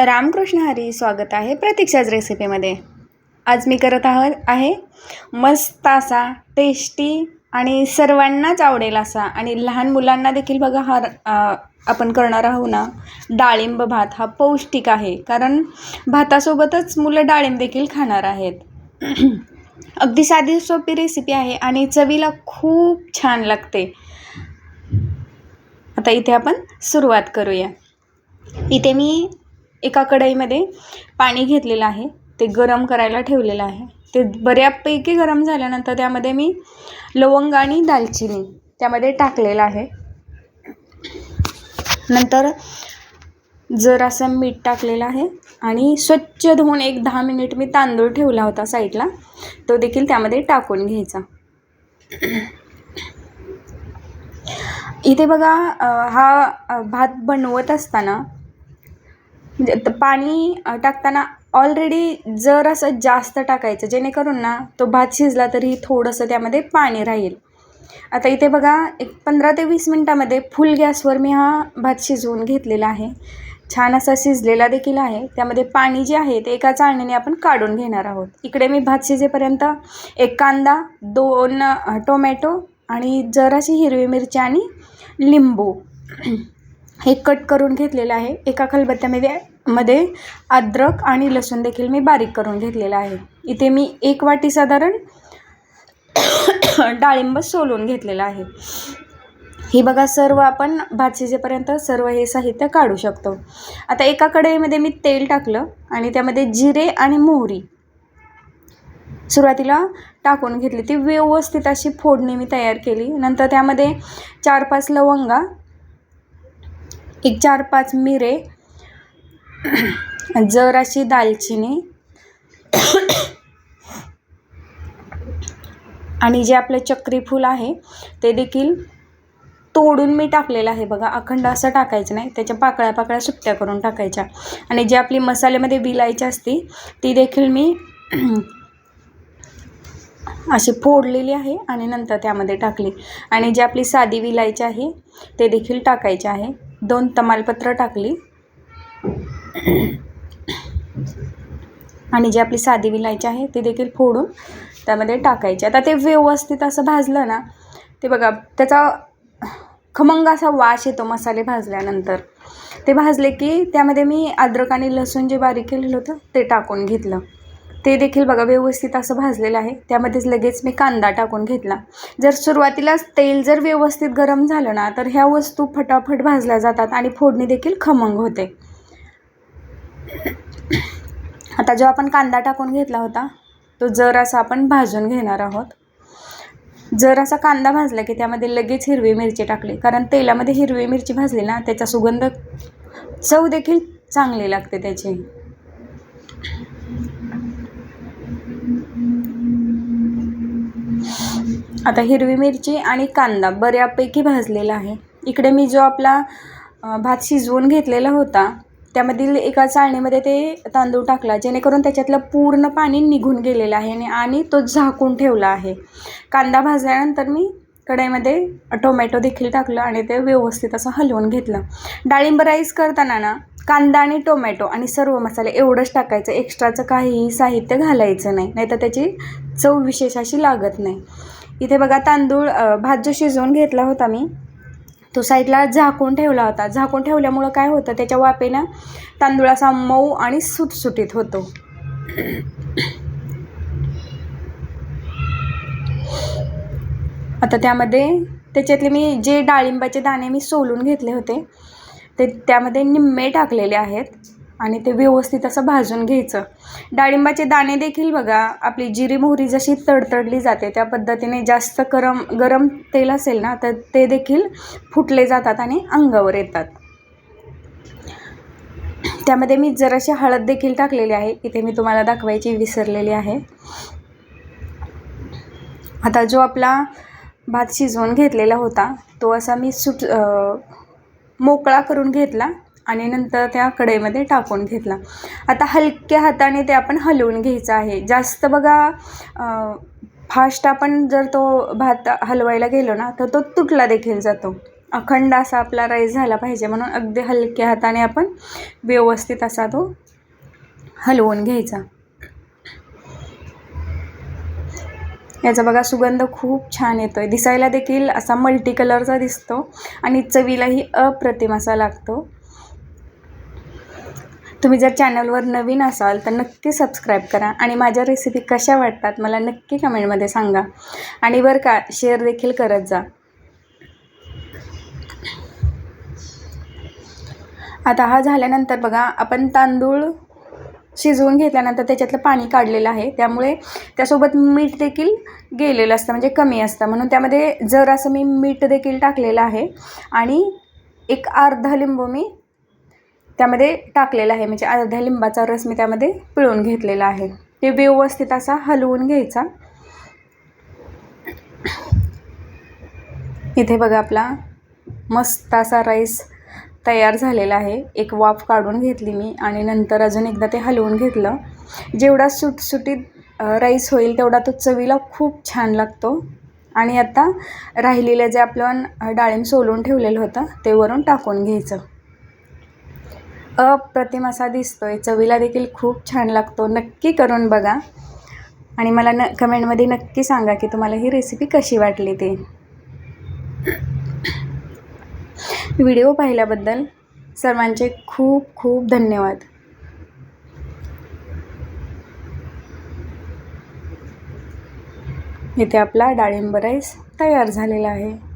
रामकृष्ण हरी स्वागत आहे प्रतीक्षाच रेसिपीमध्ये आज मी करत आहोत आहे मस्त असा टेस्टी आणि सर्वांनाच आवडेल असा आणि लहान मुलांना देखील बघा हा आपण करणार आहोत ना डाळिंब भात हा पौष्टिक आहे. कारण भातासोबतच मुलं डाळिंब देखील खाणार आहेत. अगदी साधी सोपी रेसिपी आहे आणि चवीला खूप छान लागते. आता इथे आपण सुरुवात करूया. इथे मी एका कढईमध्ये पाणी घेतलेलं आहे ते गरम करायला ठेवलेलं आहे. ते बऱ्यापैकी गरम झाल्यानंतर त्यामध्ये मी लवंग आणि दालचिनी त्यामध्ये टाकलेलं आहे. नंतर जर असं मीठ टाकलेलं आहे आणि स्वच्छ धुवून एक दहा मिनिट मी तांदूळ ठेवला होता साईडला तो देखील त्यामध्ये टाकून घ्यायचा. इथे बघा हा भात बनवत असताना म्हणजे पाणी टाकताना ऑलरेडी जर असं जास्त टाकायचं जेणेकरून ना तो भात शिजला तरी थोडंसं त्यामध्ये पाणी राहील. आता इथे बघा एक पंधरा ते वीस मिनटामध्ये फुल गॅसवर मी हा भात शिजवून घेतलेला आहे. छान असा शिजलेला देखील आहे. त्यामध्ये पाणी जे आहे ते एका चाळणीने आपण काढून घेणार आहोत. इकडे मी भात शिजेपर्यंत एक कांदा दोन टोमॅटो आणि जराशी हिरवी मिरची आणि लिंबू. हे कट करून घेतलेलं आहे. एका खलबत्त्यामध्ये मध्ये अद्रक आणि लसूण देखील मी बारीक करून घेतलेलं आहे. इथे मी एक वाटी साधारण डाळिंब सोलून घेतलेलं आहे. ही बघा सर्व आपण भात शिजेपर्यंत सर्व हे साहित्य काढू शकतो. आता एका कढईमध्ये मी तेल टाकलं आणि त्यामध्ये जिरे आणि मोहरी सुरुवातीला टाकून घेतली. ती व्यवस्थित अशी फोडणी मी तयार केली. नंतर त्यामध्ये चार पाच लवंगा एक चार पाच मिरे जराशी दालचिनी आणि जे आपलं चक्रीफूल आहे ते देखील तोडून मी टाकलेलं आहे. बघा अखंड असं टाकायचं नाही त्याच्या पाकळ्या पाकळ्या सुट्ट्या करून टाकायच्या. आणि जी आपली मसाल्यामध्ये विलायची असती ती देखील मी अशी फोडलेली आहे आणि नंतर त्यामध्ये टाकली. आणि जी आपली साधी विलायची आहे ते देखील टाकायचे आहे. दोन तमालपत्र टाकली. आणि जी आपली साधी विलायची आहे ती देखील फोडून त्यामध्ये टाकायची. आता ते व्यवस्थित असं भाजलं ना ते बघा त्याचा खमंग असा वास येतो मसाले भाजल्यानंतर. ते भाजले की त्यामध्ये मी अद्रक आणि लसूण जे बारीक केलेलं होतं ते टाकून घेतलं. ते देखील बघा व्यवस्थित असं भाजलेलं आहे. त्यामध्येच लगेच मी कांदा टाकून घेतला. जर सुरुवातीलाच तेल जर व्यवस्थित गरम झालं ना तर ह्या वस्तू फटाफट भाजल्या जातात आणि फोडणी देखील खमंग होते. आता जो आपण कांदा टाकून घेतला होता तो जर असा आपण भाजून घेणार आहोत. जर असा कांदा भाजला की त्यामध्ये लगेच हिरवी मिरची टाकली. कारण तेलामध्ये हिरवी मिरची भाजली ना त्याचा सुगंध चव देखील चांगली लागते त्याची. आता हिरवी मिरची आणि कांदा बऱ्यापैकी भाजलेला आहे. इकडे मी जो आपला भात शिजवून घेतलेला होता त्यामधील एका चाळणीमध्ये ते तांदूळ टाकला जेणेकरून त्याच्यातलं पूर्ण पाणी निघून गेलेलं आहे आणि आणि तो झाकून ठेवला आहे. कांदा भाजल्यानंतर मी कढईमध्ये टोमॅटो देखील टाकलं आणि ते व्यवस्थित असं हलवून घेतलं. डाळिंब राईस करताना ना कांदा आणि टोमॅटो आणि सर्व मसाले एवढंच टाकायचं एक्स्ट्राचं काहीही साहित्य घालायचं नाही नाहीतर त्याची चव विशेष अशी लागत नाही. इथे बघा तांदूळ अ, भात जो शिजवून घेतला होता मी तो साईडला झाकून ठेवला होता. झाकून ठेवल्यामुळं काय होतं त्याच्या वापेनं तांदूळ असा मऊ आणि सुटसुटीत होतो. आता त्यामध्ये त्याच्यातले मी जे डाळिंबाचे दाणे मी सोलून घेतले होते ते त्यामध्ये निम्मे टाकलेले आहेत. आणि ते व्यवस्थित असं भाजून घ्यायचं. डाळिंबाचे दाणे देखील बघा आपली जिरी मोहरी जशी तडतडली जाते त्या पद्धतीने जास्त गरम गरम तेल असेल ना तर ते देखील फुटले जातात आणि अंगावर येतात. त्यामध्ये मी जराशी हळद देखील टाकलेली आहे इथे मी तुम्हाला दाखवायची विसरलेली आहे. आता जो आपला भात शिजवून घेतलेला होता तो असा मी सुट मोकळा करून घेतला. आणि नंतर त्या कढईमध्ये टाकून घेतला. आता हलक्या हाताने ते आपण हलवून घ्यायचं आहे. जास्त बघा फास्ट आपण जर तो भात हलवायला गेलो ना तर तो तुटला देखील जातो. अखंड असा आपला राईस झाला पाहिजे. म्हणून अगदी हलक्या हाताने आपण व्यवस्थित असा तो हलवून घ्यायचा. याचा बघा सुगंध खूप छान येतो आहे दिसायला देखील असा मल्टी कलरचा दिसतो आणि चवीलाही अप्रतिम असा लागतो. तुम्ही जर चॅनलवर नवीन असाल तर नक्की सबस्क्राईब करा आणि माझ्या रेसिपी कशा वाटतात मला नक्की कमेंटमध्ये सांगा. आणि बरं का शेअर देखील करत जा. आता हा झाल्यानंतर बघा आपण तांदूळ शिजवून घेतल्यानंतर त्याच्यातलं पाणी काढलेलं आहे. त्यामुळे त्यासोबत मीठ देखील गेलेलं असतं म्हणजे कमी असतं. म्हणून त्यामध्ये जर असं मी मीठ देखील टाकलेलं आहे. आणि एक अर्धा लिंबू मी त्यामध्ये टाकलेला आहे. म्हणजे अर्ध्या लिंबाचा रस मी त्यामध्ये पिळून घेतलेला आहे. ते व्यवस्थित असा हलवून घ्यायचा. इथे बघा आपला मस्त असा राईस तयार झालेला आहे. एक वाफ काढून घेतली मी आणि नंतर अजून एकदा ते हलवून घेतलं. जेवढा सुटसुटीत राईस होईल तेवढा तो चवीला खूप छान लागतो. आणि आता राहिलेलं जे आपण डाळिंब सोलून ठेवलेलं होतं ते वरून टाकून घ्यायचं. अप्रतिम असा दिसतो आहे चवीला देखील खूप छान लागतो. नक्की करून बघा. आणि मला न कमेंटमध्ये नक्की सांगा की तुम्हाला ही रेसिपी कशी वाटली ते. व्हिडिओ पाहिल्याबद्दल सर्वांचे खूप खूप धन्यवाद. इथे आपला डाळिंब राईस तयार झालेला आहे.